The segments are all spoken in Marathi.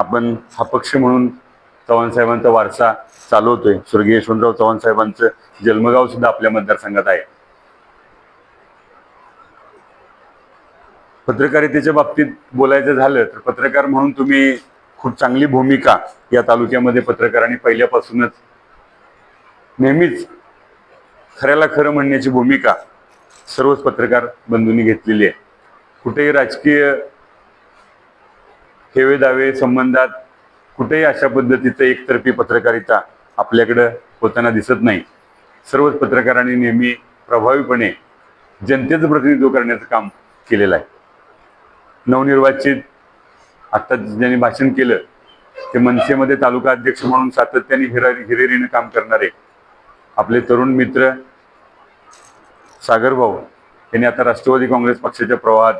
आपण हा पक्ष म्हणून चव्हाण साहेबांचा वारसा चालवतोय. स्वर्गीय यशवंतराव चव्हाण साहेबांचं जन्मगाव सुद्धा आपल्या मतदारसंघात आहे. पत्रकारितेच्या बाबतीत बोलायचं झालं तर पत्रकार म्हणून तुम्ही खूप चांगली भूमिका या तालुक्यामध्ये पत्रकारांनी पहिल्यापासूनच नेहमीच खऱ्याला खरं म्हणण्याची भूमिका सर्वच पत्रकार बंधूंनी घेतलेली आहे. कुठेही राजकीय हेवे दावे संबंधात कुठेही अशा पद्धतीचं एकतर्फी पत्रकारिता आपल्याकडं होताना दिसत नाही. सर्वच पत्रकारांनी नेहमी प्रभावीपणे जनतेचं प्रतिनिधित्व करण्याचं काम केलेलं आहे. नवनिर्वाचित आत्ता ज्यांनी भाषण केलं ते मनसेमध्ये तालुका अध्यक्ष म्हणून सातत्याने हिरा हिरेरीनं काम करणारे आपले तरुण मित्र सागर भाऊ यांनी आता राष्ट्रवादी काँग्रेस पक्षाच्या प्रवाहात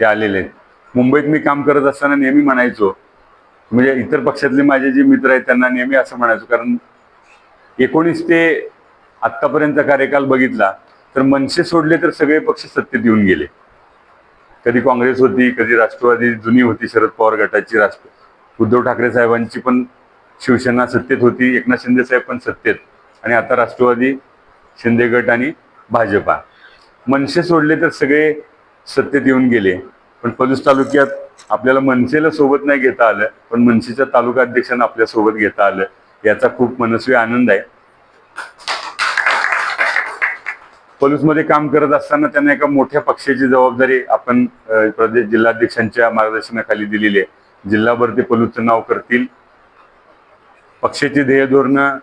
ते आलेले आहेत. मुंबईत मी काम करत असताना नेहमी म्हणायचो म्हणजे इतर पक्षातले माझे जे मित्र आहेत त्यांना नेहमी असं म्हणायचो कारण एकोणीस ते आत्तापर्यंतचा कार्यकाल बघितला तर मनसे सोडले तर सगळे पक्ष सत्तेत येऊन गेले. कधी काँग्रेस होती कधी राष्ट्रवादी जुनी होती शरद पवार गटाची राष्ट्र उद्धव ठाकरे साहेबांची पण शिवसेना सत्तेत होती एकनाथ शिंदे साहेब पण सत्तेत आणि आता राष्ट्रवादी शिंदे गट आणि भाजपा. मनसे सोडले तर सगळे सत्तेत येऊन गेले. पण पलूस तालुक्यात आपल्याला मनसेला सोबत नाही घेता आलं पण मनसेच्या तालुका अध्यक्षांना आपल्यासोबत घेता आलं याचा खूप मनस्वी आनंद आहे. पलूसमध्ये काम करत असताना त्यांना एका मोठ्या पक्षाची जबाबदारी आपण प्रदेश जिल्हाध्यक्षांच्या मार्गदर्शनाखाली दिलेली आहे. जिल्हाभर ते पलूसचं नाव करतील. पक्षाची ध्येय धोरणं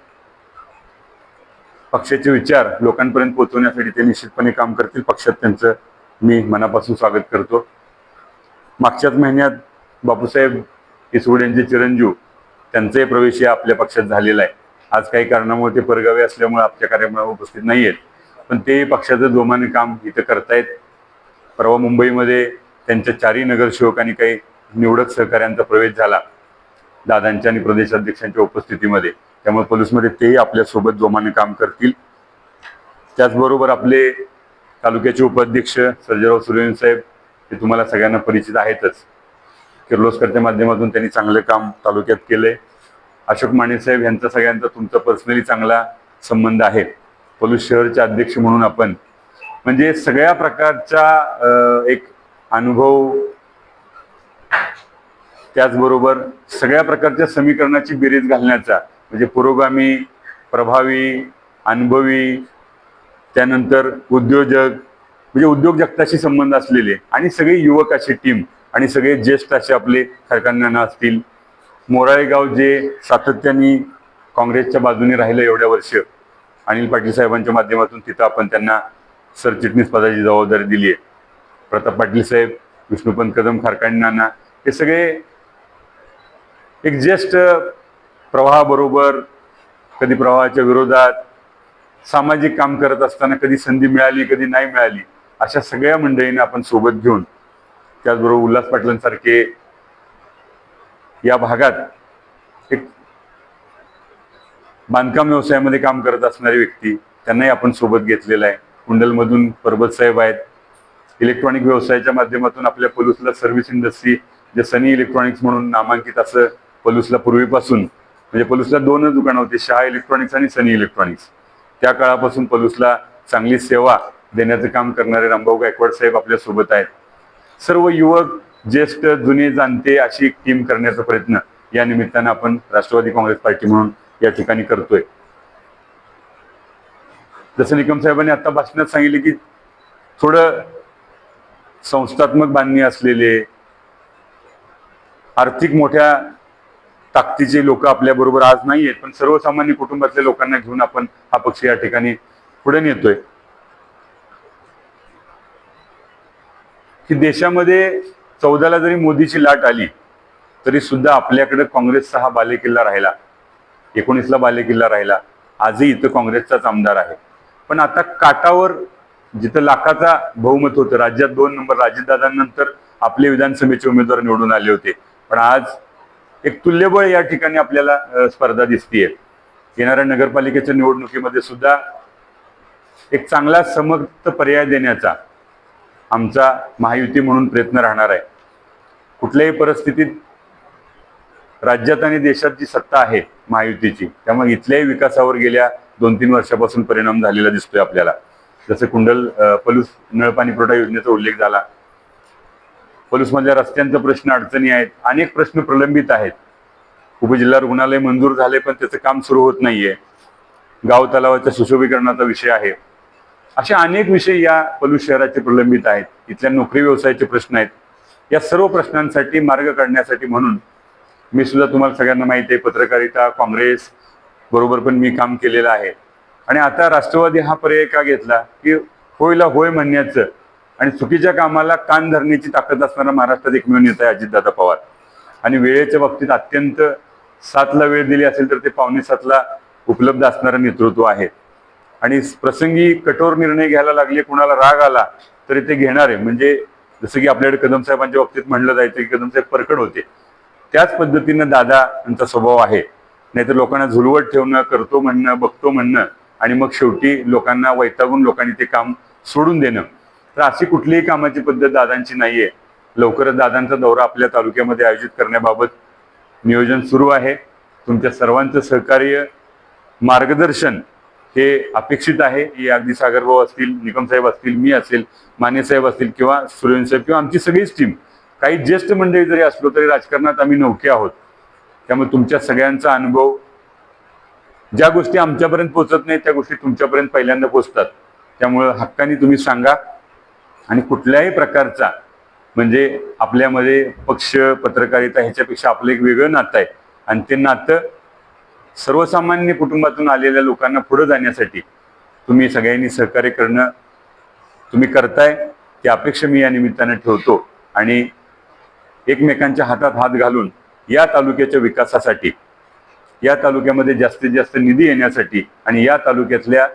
पक्षाचे विचार लोकांपर्यंत पोहोचवण्यासाठी ते निश्चितपणे काम करतील. पक्षात त्यांचं मी मनापासून स्वागत करतो. मागच्याच महिन्यात बापूसाहेब इसवड यांचे चिरंजीव त्यांचाही प्रवेश या आपल्या पक्षात झालेला आहे. आज काही कारणामुळे ते परगावे असल्यामुळे आपल्या कार्यक्रमाला उपस्थित नाही आहेत. पण ते पक्षाचं जोमाने काम इथं करतायत. परवा मुंबईमध्ये त्यांच्या चारही नगरसेवक आणि काही निवडक सहकाऱ्यांचा प्रवेश झाला. दादांच्या आणि प्रदेशाध्यक्षांच्या उपस्थितीमध्ये. त्यामुळे पोलीसमध्ये तेही आपल्यासोबत जोमाने काम करतील. त्याचबरोबर आपले तालुक्याचे उपाध्यक्ष सर्जेराव सुरेन साहेब हे तुम्हाला सगळ्यांना परिचित आहेतच. किर्लोस्करच्या माध्यमातून त्यांनी चांगलं काम तालुक्यात केलंय. अशोक माने साहेब यांचा सगळ्यांचा तुमचा पर्सनली चांगला संबंध आहे. पलूस शहरचे अध्यक्ष म्हणून आपण. म्हणजे सगळ्या प्रकारचा एक अनुभव त्याचबरोबर सगळ्या प्रकारच्या समीकरणाची बेरीज घालण्याचा म्हणजे पुरोगामी प्रभावी अनुभवी त्यानंतर उद्योजक म्हणजे उद्योग जगताशी संबंध असलेले आणि सगळे युवक अशी टीम आणि सगळे ज्येष्ठ असे आपले खरकांना असतील. मोराळेगाव जे सातत्याने काँग्रेसच्या बाजूने राहिलं एवढ्या वर्ष अनिल पाटील साहेबांच्या माध्यमातून तिथं आपण त्यांना सरचिटणीस पदाची जबाबदारी दिली आहे प्रताप पाटील साहेब विष्णुपंत कदम खारकांनाना हे सगळे एक ज्येष्ठ प्रवाहाबरोबर कधी प्रवाहाच्या विरोधात सामाजिक काम करत असताना कधी संधी मिळाली कधी नाही मिळाली अशा सगळ्या मंडळींना आपण सोबत घेऊन त्याचबरोबर उल्हास पाटलांसारखे या भागात एक बांधकाम व्यवसायामध्ये काम करत असणारी व्यक्ती त्यांनाही आपण सोबत घेतलेला आहे. कुंडलमधून परबत साहेब आहेत. इलेक्ट्रॉनिक व्यवसायाच्या माध्यमातून आपल्या पलूसला सर्व्हिस इंडस्ट्री जे सनी इलेक्ट्रॉनिक्स म्हणून नामांकित असं पलूसला पूर्वीपासून म्हणजे पलूसला दोनच दुकानं होती शहा इलेक्ट्रॉनिक्स आणि सनी इलेक्ट्रॉनिक्स. त्या काळापासून पलूसला चांगली सेवा देण्याचं काम करणारे रामभाऊ गायकवाड साहेब आपल्यासोबत आहेत. सर्व युवक ज्येष्ठ जुने जाणते अशी एक टीम करण्याचा प्रयत्न या निमित्तानं आपण राष्ट्रवादी काँग्रेस पार्टी म्हणून या ठिकाणी करतोय. जसं निकम साहेबांनी आता भाषणात सांगितले की थोडं संस्थात्मक बांधणी असलेले आर्थिक मोठ्या ताकदीचे लोक आपल्या बरोबर आज नाही आहेत पण सर्वसामान्य कुटुंबातल्या लोकांना घेऊन आपण हा पक्ष या ठिकाणी पुढे नेतोय. की देशामध्ये चौदाला जरी मोदीची लाट आली तरी सुद्धा आपल्याकडे काँग्रेसचा हा बालेकिल्ला राहिला. एकोणीसला बालेकिल्ला राहिला. आजही इथं काँग्रेसचाच आमदार आहे. पण आता काटावर जिथं लाखाचा बहुमत होतं राज्यात दोन नंबर राजदादांनंतर आपले विधानसभेचे उमेदवार निवडून आले होते. पण आज एक तुल्यबळ या ठिकाणी आपल्याला स्पर्धा दिसतीये. येणाऱ्या नगरपालिकेच्या निवडणुकीमध्ये सुद्धा एक चांगला समर्थ पर्याय देण्याचा आमचा महायुती म्हणून प्रयत्न राहणार आहे. कुठल्याही परिस्थितीत राज्यात आणि देशात जी सत्ता आहे महायुतीची त्यामुळे इथल्याही विकासावर गेल्या दोन तीन वर्षापासून परिणाम झालेला दिसतोय आपल्याला. जसं कुंडल अं, पलूस नळपाणी पुरवठा योजनेचा उल्लेख झाला. पलूसमधल्या रस्त्यांचा प्रश्न अडचणी आहेत अनेक प्रश्न प्रलंबित आहेत. उपजिल्हा रुग्णालय मंजूर झाले पण त्याचं काम सुरू होत नाहीये. गाव तलावाच्या सुशोभीकरणाचा विषय आहे. असे अनेक विषय या पलूस शहराचे प्रलंबित आहेत. इथल्या नोकरी व्यवसायाचे प्रश्न आहेत. या सर्व प्रश्नांसाठी मार्ग काढण्यासाठी म्हणून मी सुद्धा तुम्हाला सगळ्यांना माहिती आहे पत्रकारिता काँग्रेस बरोबर पण मी काम केलेलं आहे. आणि आता राष्ट्रवादी हा पर्याय का घेतला? की होयला होय म्हणण्याचं आणि चुकीच्या कामाला कान धरण्याची ताकद असणारा महाराष्ट्रात एकमेव नेता आहे अजितदादा पवार. आणि वेळेच्या बाबतीत अत्यंत सातला वेळ दिली असेल तर ते पावणे सातला उपलब्ध असणारं नेतृत्व आहे. आणि प्रसंगी कठोर निर्णय घ्यायला लागले कुणाला राग आला तरी ते घेणारे. म्हणजे जसं की आपल्याकडे कदम साहेबांच्या बाबतीत म्हणलं जायचं की कदम साहेब परकड होते. त्याच पद्धतीनं दादा यांचा स्वभाव आहे. नाहीतर लोकांना झुलवत ठेवणं करतो म्हणणं बघतो म्हणणं आणि मग शेवटी लोकांना वैतागून लोकांनी ते काम सोडून देणं. तर अशी कुठलीही कामाची पद्धत दादांची नाहीये. लवकरच दादांचा दौरा आपल्या तालुक्यामध्ये आयोजित करण्याबाबत नियोजन सुरू आहे. तुमच्या सर्वांचं सहकार्य मार्गदर्शन हे अपेक्षित आहे हे अगदी सागरभाऊ असतील निकम साहेब असतील मी असेल माने साहेब असतील किंवा सुरेन साहेब किंवा आमची सगळीच टीम काही ज्येष्ठ मंडळी जरी असलो तरी राजकारणात आम्ही नौके आहोत. त्यामुळे तुमच्या सगळ्यांचा अनुभव ज्या गोष्टी आमच्यापर्यंत पोहोचत नाहीत त्या गोष्टी तुमच्यापर्यंत पहिल्यांदा पोचतात त्यामुळं हक्काने तुम्ही सांगा आणि कुठल्याही प्रकारचा म्हणजे आपल्यामध्ये पक्ष पत्रकारिता ह्याच्यापेक्षा आपलं एक वेगळं नातं आहे. आणि ते नातं सर्वसामान्य कुटुंबातून आलेल्या लोकांना पुढे जाण्यासाठी तुम्ही सगळ्यांनी सहकार्य करणं तुम्ही करताय ती अपेक्षा मी या निमित्तानं ठेवतो आणि एकमेकांच्या हातात हात घालून या तालुक्याच्या विकासासाठी या तालुक्यामध्ये जास्तीत जास्त निधी येण्यासाठी आणि या तालुक्यातल्या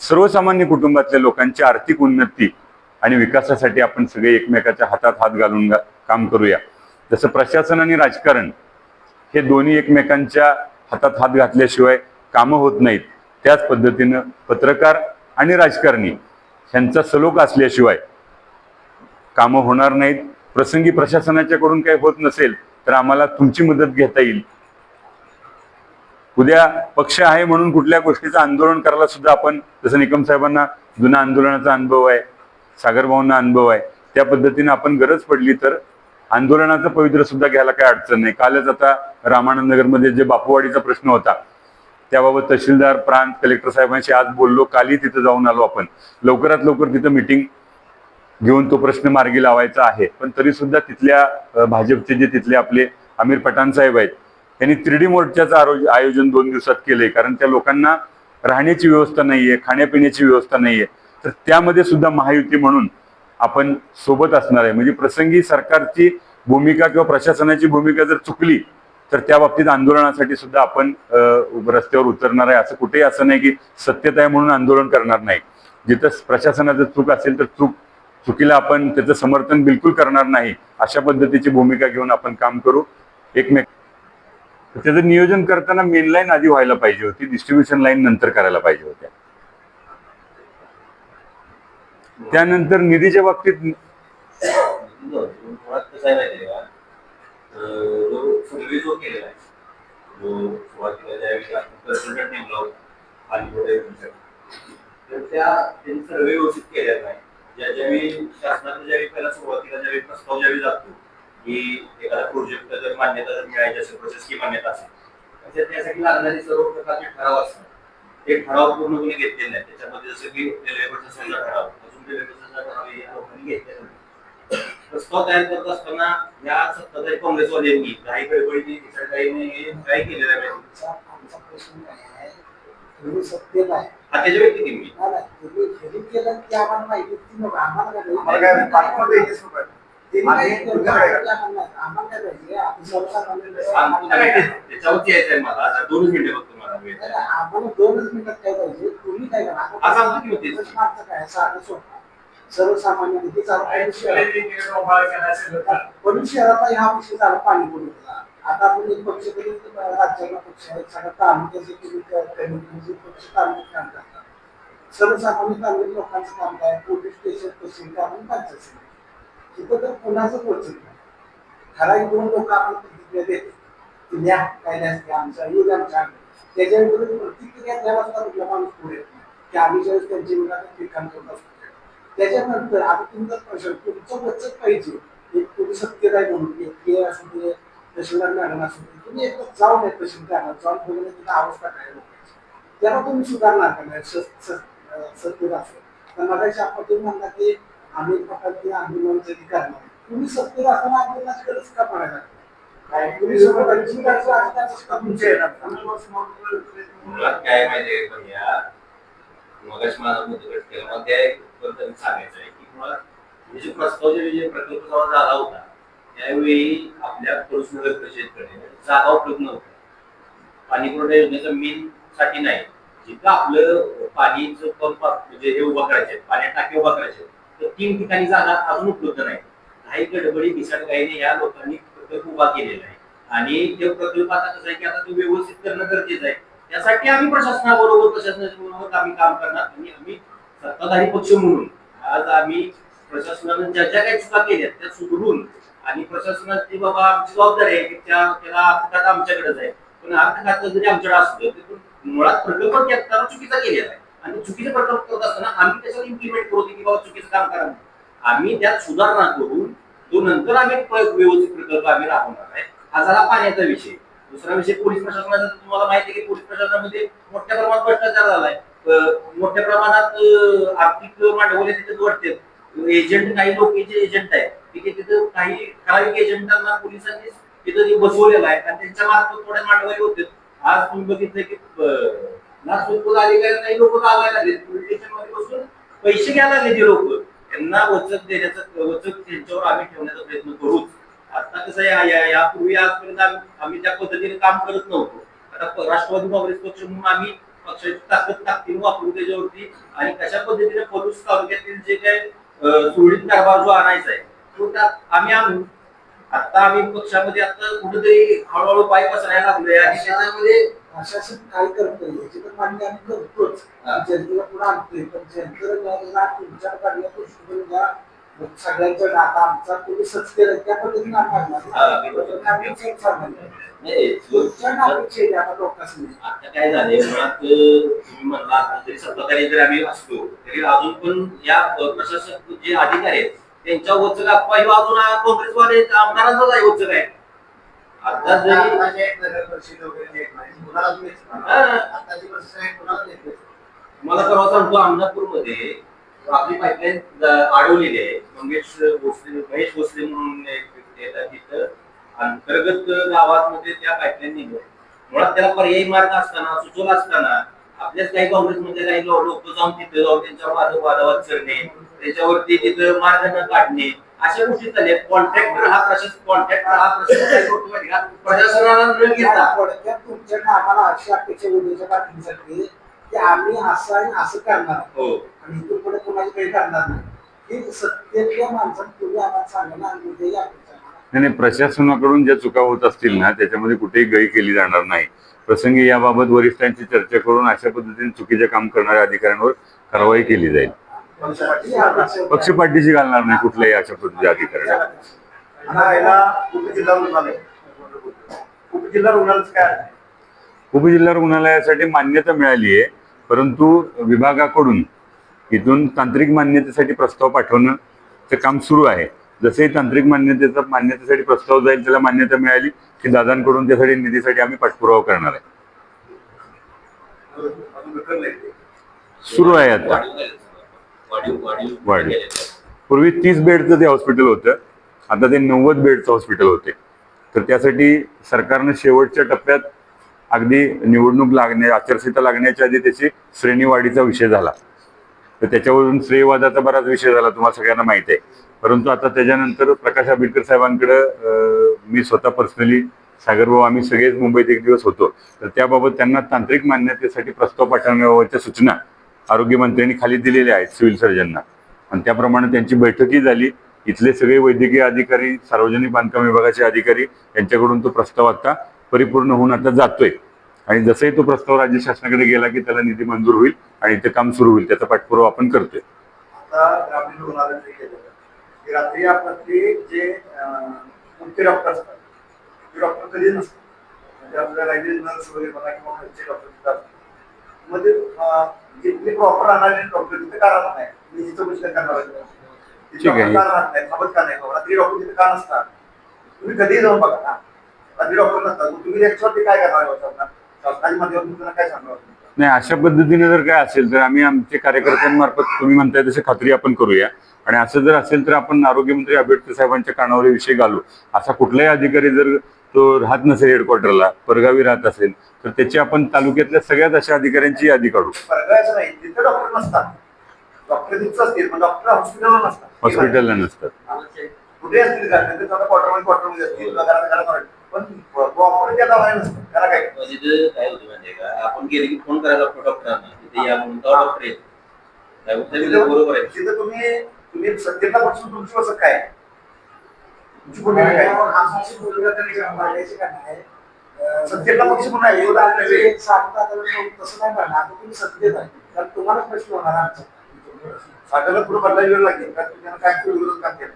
सर्वसामान्य कुटुंबातल्या लोकांची आर्थिक उन्नती आणि विकासासाठी आपण सगळे एकमेकाच्या हातात हात घालून काम करूया. जसं प्रशासन आणि राजकारण हे दोन्ही एकमेकांच्या हातात हात घातल्याशिवाय कामं होत नाहीत. त्याच पद्धतीनं पत्रकार आणि राजकारणी ह्यांचा सलोख असल्याशिवाय कामं होणार नाहीत. प्रसंगी प्रशासनाच्याकडून काही होत नसेल तर आम्हाला तुमची मदत घेता येईल. उद्या पक्ष आहे म्हणून कुठल्या गोष्टीचं आंदोलन करायला सुद्धा आपण जसं निकम साहेबांना जुना आंदोलनाचा अनुभव आहे सागरभाऊंना अनुभव आहे त्या पद्धतीने आपण गरज पडली तर आंदोलनाचं पवित्र सुद्धा घ्यायला काही अडचण नाही. कालच आता रामानंद नगरमध्ये जे बापूवाडीचा प्रश्न होता त्याबाबत तहसीलदार प्रांत कलेक्टर साहेबांशी आज बोललो. कालही तिथं जाऊन आलो आपण. लवकरात लवकर तिथं मिटिंग घेऊन तो प्रश्न मार्गी लावायचा आहे. पण तरी सुद्धा तिथल्या भाजपचे जे तिथले आपले आमिर पठाण साहेब आहेत त्यांनी त्रिडी मोर्चाचं आयोजन दोन दिवसात केलंय. कारण त्या लोकांना राहण्याची व्यवस्था नाहीये खाण्यापिण्याची व्यवस्था नाहीये. तर त्यामध्ये सुद्धा महायुती म्हणून आपण सोबत असणार आहे. म्हणजे प्रसंगी सरकारची भूमिका किंवा प्रशासनाची भूमिका जर चुकली तर त्या बाबतीत आंदोलनासाठी सुद्धा आपण रस्त्यावर उतरणार आहे. असं कुठेही असं नाही की सत्यता आहे म्हणून आंदोलन करणार नाही. जिथं प्रशासनाचं चूक असेल तर चूक चुकीला आपण त्याचं समर्थन बिलकुल करणार नाही. अशा पद्धतीची भूमिका घेऊन आपण काम करू. एकमेक त्याचं नियोजन करताना मेन लाईन आधी व्हायला पाहिजे होती डिस्ट्रीब्युशन लाईन नंतर करायला पाहिजे होत्या. त्यानंतर निधीच्या बाबतीत मुळात कसं आहे माहिती आहे का? जो सर्वे जो केलेला आहे जो सुरुवातीला ज्यावेळी आपण कन्सल्टंट नेमला होता अलीकडे तर त्या त्यांनी सर्वे व्यवस्थित केलेला नाही. ज्या ज्यावेळी शासनाचा ज्यावेळी पहिला सुरुवातीला ज्यावेळी प्रस्ताव ज्यावेळी जातो की एखादा प्रोजेक्ट जर मान्यता जर मिळायची असेल की मान्यता असेल तर त्यासाठी लागणारी सर्व प्रकारचे ठराव असतात. ते ठराव पूर्णपणे घेतलेले नाही त्याच्यामध्ये जसं की रेल्वे प्रशासनाचा ठराव अजून रेल्वे प्रशासनाचा ठराव हे लोकांनी घेतलेला नाही प्रस्ताव तयार करत असताना या सत्ताधारी काँग्रेसवाल्यांनी काही गडबडीने काही काय केलेलं आहे माहिती? आमचा प्रश्न काय आहे तुम्ही सत्तेत आहे. त्याच्या व्यक्ती नाही, तुम्ही खरेदी केलं की आम्हाला माहिती होती नको. आम्हाला काय काय काय काय? काय त्याच्यावरती यायचं आहे मला. आता दोनच मिनिटं फक्त मला आम्हाला दोनच मिनिटात काय पाहिजे? तुम्ही काय करा. प्रश्न आमचा काय आहे? साधं सोपं. सर्वसामान्य निधी चालू पण शहरातला ह्या विषय झाला पाणी पुरवठा आता आपण एक पक्ष तरी राज्याला पक्ष आहे. सगळ्या तालुक्याचे तुम्ही कमिटीचे पक्ष तालुक्यात काम करतात. सर्वसामान्य तालुक्यात लोकांचं काम काय? पोलीस स्टेशन तहसील आणि पंचायत समिती. तिथं तर कुणाचं पोहोचत नाही ठराविक दोन लोक आपण प्रतिक्रिया देते लिहा काय नसते आमच्या येऊ द्या आमच्या. त्याच्या प्रतिक्रिया द्यायला सुद्धा कुठला माणूस पुढे नाही. की आम्ही ज्यावेळेस त्यांची विरोधात लिखाण करत असतो त्याच्यानंतर आता तुमचा प्रश्न तुमचं बचत पाहिजे एक तुम्ही सत्तेत म्हणून एक असू दे तहसीलदार मॅडम असू दे तुम्ही एकदा जाऊन येत तहसीलदार जाऊन बघून तिथं अवस्था काय लोकांची त्याला तुम्ही सुधारणार का नाही? स- असेल तर मगाशी आपण तुम्ही म्हणला की आम्ही प्रकारची आंदोलन जरी करणार. तुम्ही सत्तेत असताना आंदोलनाची गरज का पडायला? काय? माहिती सोबत मगाशी माझा मुद्दा केला. मग त्या बद्दल सांगायचं आहे की मुळात हे जे प्रस्तावचे जे प्रकल्प जेव्हा झाला होता त्यावेळी आपल्या नगर परिषदेकडे जागा उपलब्ध नव्हत्या पाणी पुरवठा योजनेचा मेन साठी नाही. जिथं आपलं पाणीचं पंप म्हणजे हे उभा करायचे पाण्या टाके उभा करायचे तर तीन ठिकाणी जागा अजून उपलब्ध नाही. काही गडबडी घाईने या लोकांनी प्रकल्प उभा केलेला आहे. आणि ते प्रकल्प आता कसं आहे की आता तो व्यवस्थित करणं गरजेचं आहे. त्यासाठी आम्ही प्रशासनाबरोबर प्रशासनाच्या बरोबर आम्ही काम करणार आणि आम्ही सत्ताधारी पक्ष म्हणून. आज आम्ही प्रशासनानं ज्या ज्या काही चुका केल्या त्या सुधरून आणि प्रशासनाची बाबा आमची जबाबदारी आहे की त्या त्याला अर्थ आमच्याकडेच आहे. पण अर्थ जरी आमच्याकडे असलं तरी मुळात प्रकल्प करताना चुकीचा केलेला आहे. आणि चुकीचे प्रकल्प करत असताना आम्ही त्याच्यावर इम्प्लिमेंट करतो की बाबा चुकीचं काम करा आम्ही त्यात सुधारणा करून तो नंतर आम्ही व्यवस्थित प्रकल्प आम्ही राबवणार आहे हा झाला पाण्याचा विषय. दुसरा विषय पोलीस प्रशासनाचा तुम्हाला माहिती आहे की पोलीस प्रशासनामध्ये मोठ्या प्रमाणात भ्रष्टाचार झालाय. मोठ्या प्रमाणात आर्थिक मांडवले तिथे वाटते एजंट काही लोक जे एजंट आहेत तिथे तिथं काही ठराविक एजंटांना पोलिसांनी तिथं बसवलेलं आहे. आणि त्यांच्या मार्फत थोड्या मांडवले होते आज तुम्ही बघितलं की अं, अधिकारी काही लोक गावायला लागले. पोलीस स्टेशनमध्ये बसून पैसे घ्यायला लागले ते लोक. त्यांना वचक देण्याचा वचक त्यांच्यावर आम्ही ठेवण्याचा प्रयत्न करूच. आता कसं आहे, या- यापूर्वी आजपर्यंत आम्ही- त्या पद्धतीने काम करत नव्हतो. आता राष्ट्रवादी काँग्रेस पक्ष म्हणून आम्ही पक्षाची ताकद ताकदीने वापरू त्याच्यावरती आणि कशा पद्धतीने पलूस तालुक्यातील जे काही अं, सुरळीत कारभार जो आणायचा आहे तो आम्ही आणू. आता आम्ही पक्षामध्ये आता कुठेतरी हळूहळू पाय पसरायला लागलोय आणि त्याच्यामध्ये प्रशासन काय करतोय याची तर मान्य आम्ही करतोच. जनतेला पुढे आणतोय पण जनतेला तुमच्या काढल्या दृष्टिकोन ज्या सगळ्यांच्या डाटा आमचा. तुम्ही सत्य त्या पद्धतीने हा, आता काय झालंय मुळात तुम्ही म्हणला आता जरी सत्ताधारी जरी आम्ही असलो तरी अजून पण या प्रशासक जे अधिकारी आहेत त्यांच्या वचक अफवा ह्यो अजून हा काँग्रेसवाले आमदारांचाच आहे वचक आहे आता जरी कुणाला हा. मला परवा सांगतो अमरापूरमध्ये आपली पाईपलाईन अडवलेली आहे. मंगेश भोसले महेश भोसले म्हणून एक तिथं. अंतर्गत गावात मध्ये त्या पाईपलाईन निघल्या. मुळात त्याला पर्यायी मार्ग असताना सुचवला असताना आपल्याच काही काँग्रेसमध्ये काही लोक जाऊन तिथे जाऊन त्यांच्यावर वाद वादावाद करणे त्याच्यावरती तिथं मार्ग न काढणे अशा गोष्टी झाल्या कॉन्ट्रॅक्टर हा प्रशासन कॉन्ट्रॅक्टर हा? प्रशासनाला न घेता थोडक्यात तुमच्याकडे आम्हाला अशी अपेक्षा उद्याच्या पाठीसाठी की आम्ही असं आणि असं करणार हो. आणि इथून पुढे कोणाची काही करणार नाही. हे सत्तेतल्या माणसाने तुम्ही आम्हाला सांगा आणि उद्याही. नाही. नाही, प्रशासनाकडून ज्या चुका होत असतील ना त्याच्यामध्ये कुठेही गय केली जाणार नाही. प्रसंगी याबाबत वरिष्ठांची चर्चा करून अशा पद्धतीने चुकीचे काम करणाऱ्या अधिकाऱ्यांवर कारवाई केली जाईल. ही. पक्षपाठीशी घालणार नाही कुठल्याही अशा पद्धतीच्या अधिकाऱ्यांना आता याला उपजिल्हा रुग्णालय? उपजिल्हा रुग्णालयाचं काय आहे? उपजिल्हा रुग्णालयासाठी मान्यता मिळाली आहे. परंतु विभागाकडून इथून तांत्रिक मान्यतेसाठी प्रस्ताव पाठवणं चे काम सुरू आहे. जसे तांत्रिक मान्यतेचा मान्यतेसाठी प्रस्ताव जाईल त्याला मान्यता मिळाली की दादांकडून त्यासाठी निधीसाठी आम्ही पाठपुरावा करणार आहे. सुरू आहे आता. वाढले पूर्वी तीस बेडचं ते हॉस्पिटल होतं. आता ते नव्वद बेडचं हॉस्पिटल होते. तर त्यासाठी सरकारनं शेवटच्या टप्प्यात अगदी निवडणूक लागणे आचारसंहिता लागण्याच्या आधी त्याची श्रेणीवाढीचा विषय झाला. तर त्याच्यावरून श्रेयवादाचा बराच विषय झाला तुम्हाला सगळ्यांना माहिती आहे. परंतु आता त्याच्यानंतर प्रकाश आंबेडकर साहेबांकडं मी स्वतः पर्सनली सागरभाऊ आम्ही सगळेच मुंबईत एक दिवस होतो. तर त्याबाबत त्यांना तांत्रिक मान्यतेसाठी प्रस्ताव पाठवण्याबाबतच्या सूचना आरोग्यमंत्र्यांनी खाली दिलेल्या आहेत सिव्हिल सर्जनना. आणि त्याप्रमाणे त्यांची बैठकही झाली. इथले सगळे वैद्यकीय अधिकारी सार्वजनिक बांधकाम विभागाचे अधिकारी यांच्याकडून तो प्रस्ताव आता परिपूर्ण होऊन आता जातोय. आणि जसंही तो प्रस्ताव राज्य शासनाकडे गेला की त्याला निधी मंजूर होईल आणि ते काम सुरू होईल त्याचा पाठपुरावा आपण करतोय. ठीक आहे. नाही तुम्ही याच्यावरती काय करणार शासनाच्या माध्यमातून काय सांगणार अशा पद्धतीने जर काय असेल तर आम्ही आमच्या कार्यकर्त्यांमार्फत तुम्ही म्हणताय तशी खात्री आपण करूया. आणि असं जर असेल तर आपण आरोग्यमंत्री आंबेडकर साहेबांच्या कानावर विषय घालू. असा कुठलाही अधिकारी जर तो राहत नसेल हेडक्वार्टरला परगावी राहत असेल तर त्याची आपण तालुक्यातल्या सगळ्यात अशा अधिकाऱ्यांची यादी काढू. हॉस्पिटलला नसतात. पण त्या दवाखान्यात त्याला काय तिथे काय होतं का आपण गेले की फोन करायला लागतो डॉक्टरांना तिथे या म्हणून तेव्हा डॉक्टर येतो काय होतं ते बरोबर आहे तिथं तुम्ही तुम्ही सत्तेला पासून तुमची वसत काय आहे? तुमची भूमिका काय आहे? आमची भूमिका तरी मांडायची का नाही अं, सत्तेला पक्ष तसं नाही म्हणणार आता तुम्ही सत्तेत आहे कारण तुम्हाला प्रश्न होणार आमचा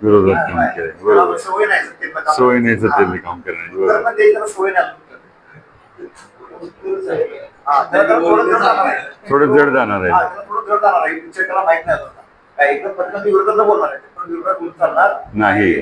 विरोधात काम केलंय, बरोबर. तुम्हाला सवय नाही सत्तेतलं काम. सोय नाही सत्तेतले. काम करण्याची. बरोबर. हा, जरा थोडं जड जाणार आहे. नाही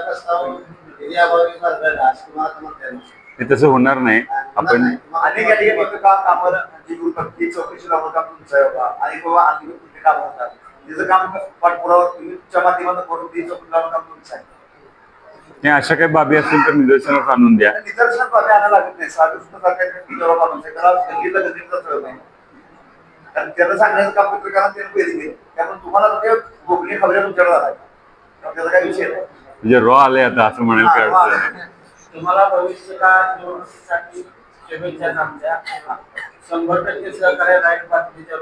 नाही. ते आपण. हे तसं होणार नाही. आपण अनेक या ठिकाणी फक्त काम कामाला जी गुरुभक्ती चौकशी लावून काम तुमचं आहे बाबा आणि बाबा कुठले काम होतात काम माध्यमातून करून ती चौकशी लावून काम तुमचं आहे. अशा काही बाबी असतील तर निदर्शनास आणून द्या. आणि निदर्शनात बाबी आणायला लागत नाही. साधू सुद्धा त्याला कारण त्याला सांगण्याचं काम पत्रकारांना त्याने पैसे दिले त्यामुळे तुम्हाला ते गोपनीय खबऱ्या तुमच्याकडे त्याचा काही विषय नाही. म्हणजे रॉ आले आता असं म्हणायला काय अडचण. तुम्हाला भविष्य काळात निवडणुकीसाठी शुभेच्छा आमच्या शंभर टक्के सहकार्य राहील बातमीच्या